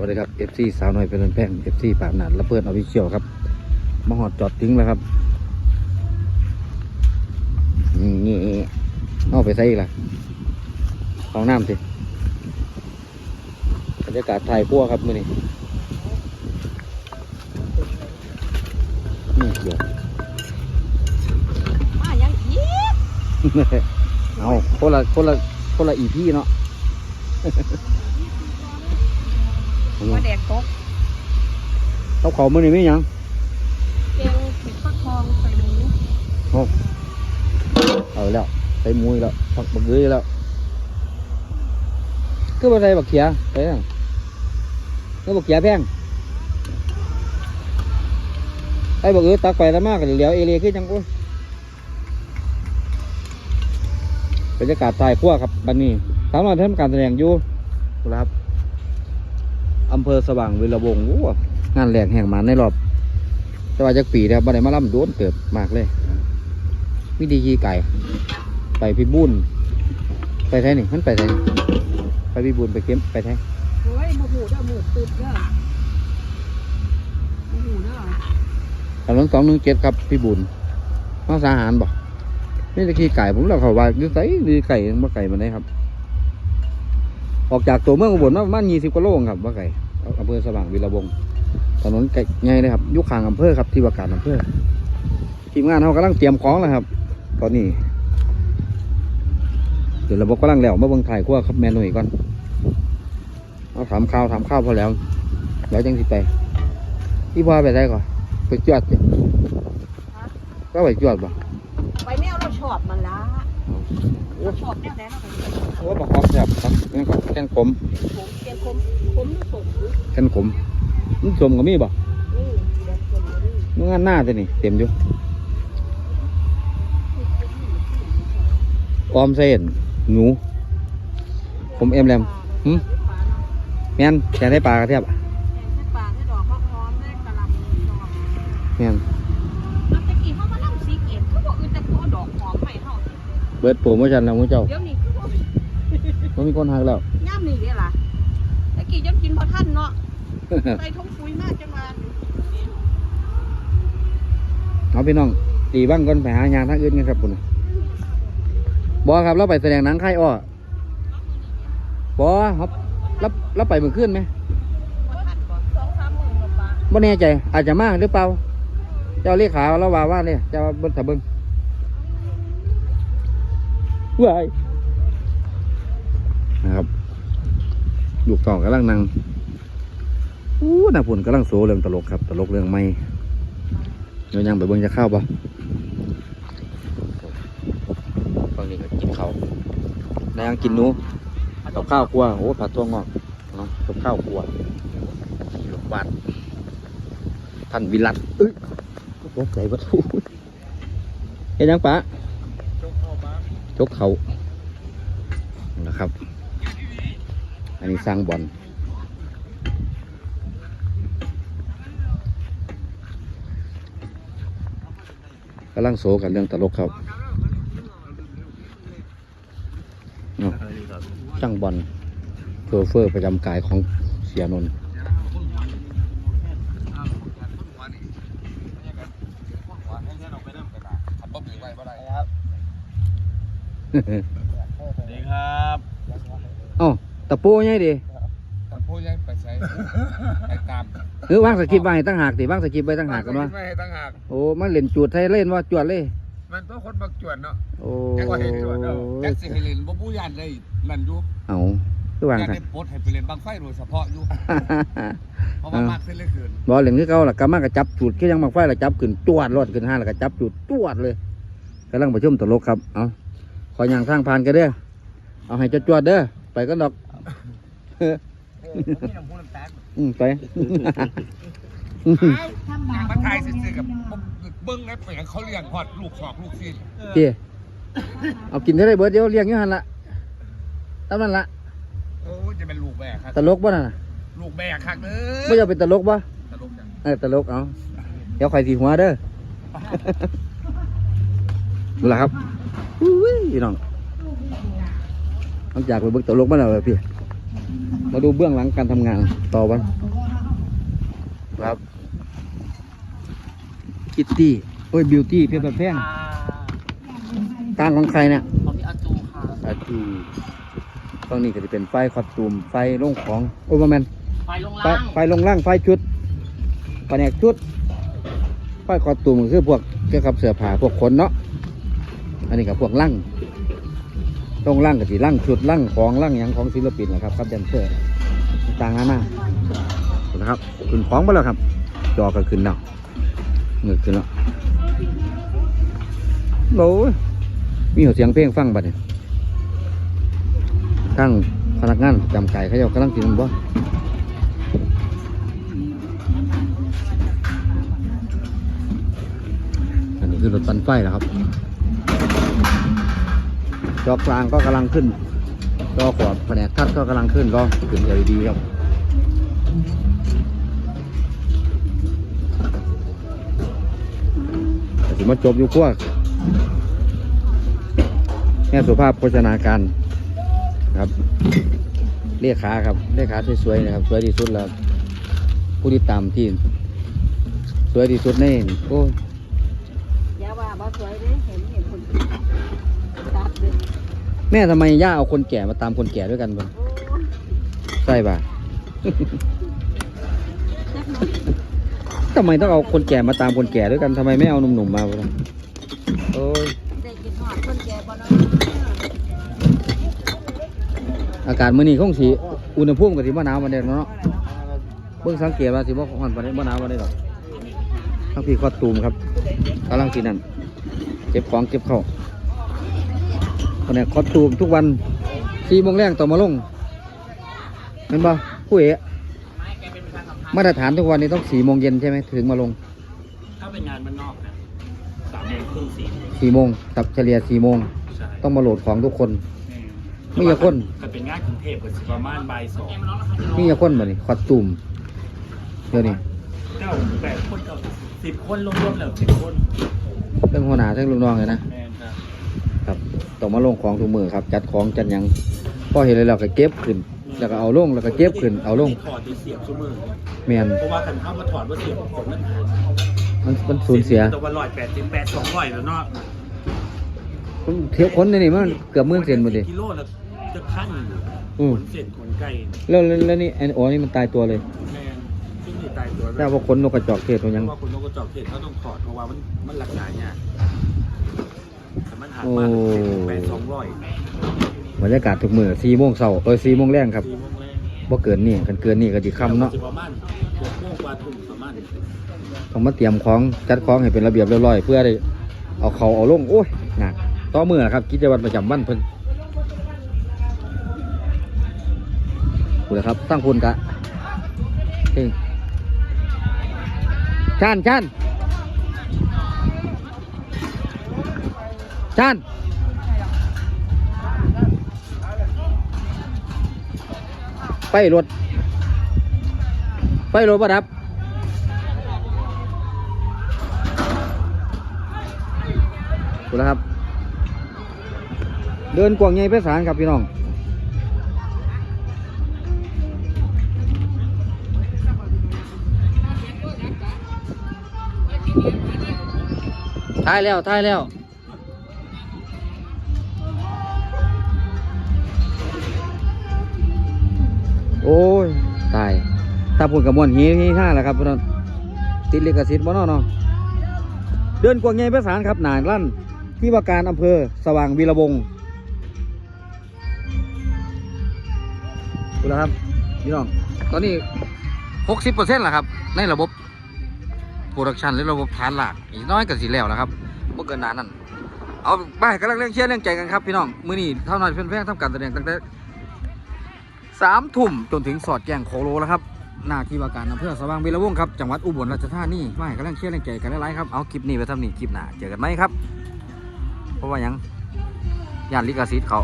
วัสดีครับ FC สาวน้อยเป็นแพง FC ปากหนาดและเพื่อนเอาวิเชียวครับมาหอดจอดทิ้งแล้วครับนี่เอาไปใส่อีกละเอาน้ำสิบรรยากาศถ่ายพัวครับมื่อนี้นี่เดี๋ยวมายังอีกเอาคนละคนละคนละอีพี่เนาะ มาแดกตกเขาเขามื่อนี้ไม่ยังเกงผิดฟักทองใส่หมูเอาแล้วใส่หมุยแล้วผักบักเกยแล้วก็มาใส่บักเขียไปยังก็บักเขียแพงไอ้บักเอ้ยตักไปแล้วมากเหลียวเอเลียขึ้นจังกุ้ยบรรยากาศถ่ายขั้วครับบันนี้สามารถทำการแสดงอยู่ครับ อำเภอสว่างวีรวงศ์โอ้งานแหลกแห่งมันในรอบแต่ว่าจากปีนะครับบันไดมาล่ำโดนเติบมากเลยวิธีขี่ไก่ ไปพิบูลไปไทยนี่มันไปไทยไปพิบูลไปเข้มไปไทยโอ้ยโมโหเด้อหมูตึดเด้อโมโหเด้อถนนสองหนึ่งเจ็ดครับพิบูลมาสาหารบอกนี่จะขี่ไก่ผมเราเขาว่าดูไสดูไก่มาไก่มันได้ครับ ออกจากตัวเมืองอุบลมาประมาณยี่สิบกิโลครับว่าไก่อำเภอสว่างวีระวงศ์ถนนไก่ใหญ่เลยครับอยุคขางอำเภอครับที่ว่าการอำเภอทีมงานเขากำลังเตรียมของแล้วครับ ตอนนี้ เดี๋ยวเราบอกกำลังแล้วมาเบิ่งถ่ายขั้วครับแมนหน่อยก่อนเอาถามข้าวถามข้าวพอแล้วแล้วจังสิไปที่พ่อไปได้ก่อนไปจวดจ้ะก็ไปจวดบ่ไปแนวเราชอบมันละ เราชอบแนวไหนเราไปโอ้บอกขอบแบบครับงั้นก็แค่นขมผมเกงคมคมหรือสมหรือแค่นขมมันสมก็มีบ่นี่แดกคมหรือมันงานหน้าจะนี่เต็มอยู่ออมเส้นหนู ผมเอ็มแรมหึแม่นแค่ได้ปลากระเทียบปลาให้ดอกมะพร้าวได้กะหล่ำดอก แม่น เบิดโปรโมชั่นแล้วมุ้เจ้าเดี๋ยวนี้คือว่ามันมีคนหักแล้ว ย่ำนี่เดี๋ยวล่ะตะกี้ย่ำกินพอท่านเนาะ ใส่ทงปุ๋ยมากจังมาเอาพี่น้องตีบ้างก่อนไปหางานทางอื่นกันครับคุณบอครับเราไปแสดงหนังค่ายอ้อบอครับรับรับไปเมื่อคืนไหมพอท่านก่อนสองสามหมื่นกว่าบาทบ่แน่ใจ อาจจะมากหรือเปล่า เจ้าเลขาเราว่าว่าเนี่ยเจ้าเบิ้งถ้าเบิ้ง ว้ายนะครับลูกต่อกำลังนั่งอู้น่าผุนกำลังโซเรื่องตลกครับ ตลกเรื่องไม่เดี๋ยวยังไปเบิ้งจะเข้าปะฝั่งนี้ก็กินข้าวนายยังกินหนูกับข้าวครัวโอ้ผัดตัวงอกเนาะกับข้าวครัวลูกบาทท่านวิรัตเอ้ยตกใจวัตถุเห็นยังปะ จกเขานะครับ อันนี้สร้างบอลกำลังโศกันเรื่องตลกครับช่างบอลโชเฟอร์ประจำกายของเสียนนท์ สวัสดีครับเอ้าตะปูไงดิท่านผู้ยังไปใช้ไปตามหรือวางสคริปต์ไว้ตั้งหากดิวางสคริปต์ไว้ตั้งหากกันวะไม่ให้ตั้งหากโอ้มันเล่นจูดไทยเล่นว่าจวดเลยมันตัวคนบักจวนเนาะโอ้แจ็คว่าเห็นดีกว่าเนาะแจ็คสิให้เล่นบ่ผู้ยันได้นั่นอยู่เอาคือวางยันกันได้ปลดให้ไปเล่นบางไฟโดยเฉพาะอยู่เพราะว่าอ่ามมากขึ้นเหลยเกินบอลเล่นคือเขาล่ะกำมากระจับจูดคือยังมักไฟละจับขึ้นจวดรอดขึ้นห้าแล้วก็จับจูดจวดเลยกำลังประชุมตลกครับเอาข ออย่างทางผ่านกันเด้อเอาให้จวดๆเด้อไปก็ดอกอืมไปมาทายซื่อๆกับเบิ้งแล้วเปียงเขาเลี้ยงฮอดลูกสอกลูกซีนเจีเอากินได้เลยเบิร์ดเดียวเลี้ยงอยู่หันละตามนั้นละโอ้ยจะเป็นลูกแบกครับตลกบ่น่ะนะลูกแบกคักเด้ไม่อจะเป็นตลกบ่ตลกจังเออตลกเอาเดี๋ยวใครสีหัวเด้อดูละครับ อุ้ยพี่น้องหลังจากไปเบิกตลกมาแล้วพี่ มาดูเบื้องหลังการทำงานต่อวันครับคิตตี้โอ้ยบิวตี้เพียบแพงต่างของใครเนี่ยของพี่อาจูค่ะอาจูตรงนี้ก็จะเป็นไฟคอสตูมไฟลงของโอ้ยบ่แมนไฟลงไฟล่างไฟลงล่างไฟชุดแผนกชุดไฟคอสตูมก็คือพวกเกี่ยวกับเสื้อผ้าพวกขนเนาะ อันนี้กับพวกลั่งตรงลั่งกับสีลั่งชุดลั่งของลั่งหยังของศิลปินนะครับครับแดนเซอร์ต่างๆนานาเห็นะครับขึ้นของไปแล้วครับ จอก็ขึ้นแล้วเงือกขึ้นแล้วโอ้ยมีหัวเสียงเพลงฟังบัดเนี่ยทั้งพนักงานจำไก่เขาเจ้ากำลังกินบ่อันนี้คือรถปั่นไฟแล้วครับ จอกลางก็กำลังขึ้นจอขวบแผนกทัดก็กำลังขึ้นก็ขึ้น LED ครับถือมาจบอยู่ขั้วแม่สุภาพโภชนาการครับเรียกขาครับเรียกขาสวยๆนะครับ สวยที่สุดแล้วผู้ที่ตามที่ สวยที่สุดในนี่โอ้ยาว่าบ่สวยเด้เห็นเห็นคน แม่ทำไมย่าเอาคนแก่มาตามคนแก่ด้วยกันบ่โอ้ยใช่ป่ะจักหน่อยทำไมต้องเอาคนแก่มาตามคนแก่ด้วยกันทำไมไม่เอาหนุ่มๆมาล่ะโอ้ยได้กินหอดคนแก่บ่เนาะอากาศมื้อนี้คงสิอุณหภูมิก็สิบ่หนาวปานใดเนาะเบิ่งสังเกตว่าสิบ่ร้อนปานใดบ่หนาวปานใดหรอกทั้งพี่คอตูมครับกำลังสินั่นเก็บของเก็บเข้าว คนนี้คอตูมทุกวัน4โมงแรงต้องมาลงเห็นบ่ผู้เอ๋มาตรฐานทุกวันนี้ต้อง4โมงเย็นใช่ไหมถึงมาลง ถ้าเป็นงานบ้านนอกนะสามโมงครึ่งสี่4โมงตับเฉลี่ย4โมง ใช่ต้องมาโหลดของทุกคน ไม่อยากคนถ้าเป็นงานกรุงเทพก็สิประมาณบ่ายสองนี่จะคนบ่นี่คอตูมเดี๋ยวนี้เก้าแปดคนเก้าสิบคนรวมๆแล้วสิบคน เรื่องหัวหน้าเรื่องลูกน้องเลยนะ แม่นครับ ครับ ต้องมาลงของทุกมือครับ จัดของจัดหยังพอเห็นเลยเราก็เก็บขึ้น แล้วก็เอาลงแล้วก็เก็บขึ้นเอาลงถอดที่เสียบชั่วโมงเมียนเพราะว่ากันเข้ามาถอดว่าเสียบผมมันหายมันมันสูญเสียตัววันร้อยแปดสิบแปดสองร้อยแล้วเนาะเที่ยวคนนี่มันเกือบหมื่นเซนหมดเลยกิโลละจะขั้นอยู่อืมขนเส้นขนไก่แล้วแล้วแล้วนี่ไอ้โอ้นี่มันตายตัวเลยแม่นซึ่งนี่ตายตัวแต่ว่าขนนกกระจอกเทศมันยังเพราะว่าคนนกกระจอกเทศเขาต้องถอดเพราะว่ามันมันรักษาเนี่ยาก แต่มันหักโอ้มากแปดสองร้อยบรรยากาศทุกมือสี่โมงเช้าเออสี่โมงแรงครับสี่โมงแรกบ่เกินนี่กันเกินนี่ก็ดีคำเนาะสิประมาณหกโมงกว่าทุ่มประมาณต้องมาเตรียมของจัดของให้เป็นระเบียบเรียบร้อยเพื่อได้เอาเขาเอาลงโอ้ยหนักต่อมือนะครับกิจวัตรประจำวันเพิ่นคุณนะครับตั้งคุณกะเฮ้ยชานชา นชานไปรถ ไปรถประดับถูกแล้วครับ เดินกว่างใหญ่ไปสารครับพี่น้องทายแล้วทายแล้ว อ้ย ตาย ถ้าพูดกับมวนฮีฮีห้าแหละครับพี่น้องติดลิขสิทธิ์บ่เนาะเนาะเดินกวางใหญ่ประสานครับหนานลั่นที่ว่าการอำเภอสว่างวีระวงศ์ดูแล้วครับพี่น้องตอนนี้หกสิบเปอร์เซ็นต์แหละครับ ในระบบโปรดักชันหรือระบบฐานหลักอีกน้อยก็สิแล้วแล้วครับเมื่อเกินนานนั่นเอาไปกำลังเร่งเชียร์เร่งใจกันครับพี่น้องมือนี้เท่านั้นเพื่อนแพงทำการแสดงตั้งแต่ สามทุ่มจนถึงสอดแกงโคโลแล้วครับหน้าที่ว่าการอำเภอสว่างวีรวงครับจังหวัดอุบลราชธานีไม่กำลังเชียร์แรงใจกันหลายๆครับเอาคลิปนี้ไปทำนี่คลิปหน้าเจอกันไหมครับ เพราะว่ายังย่านลิขสิทธิ์เขา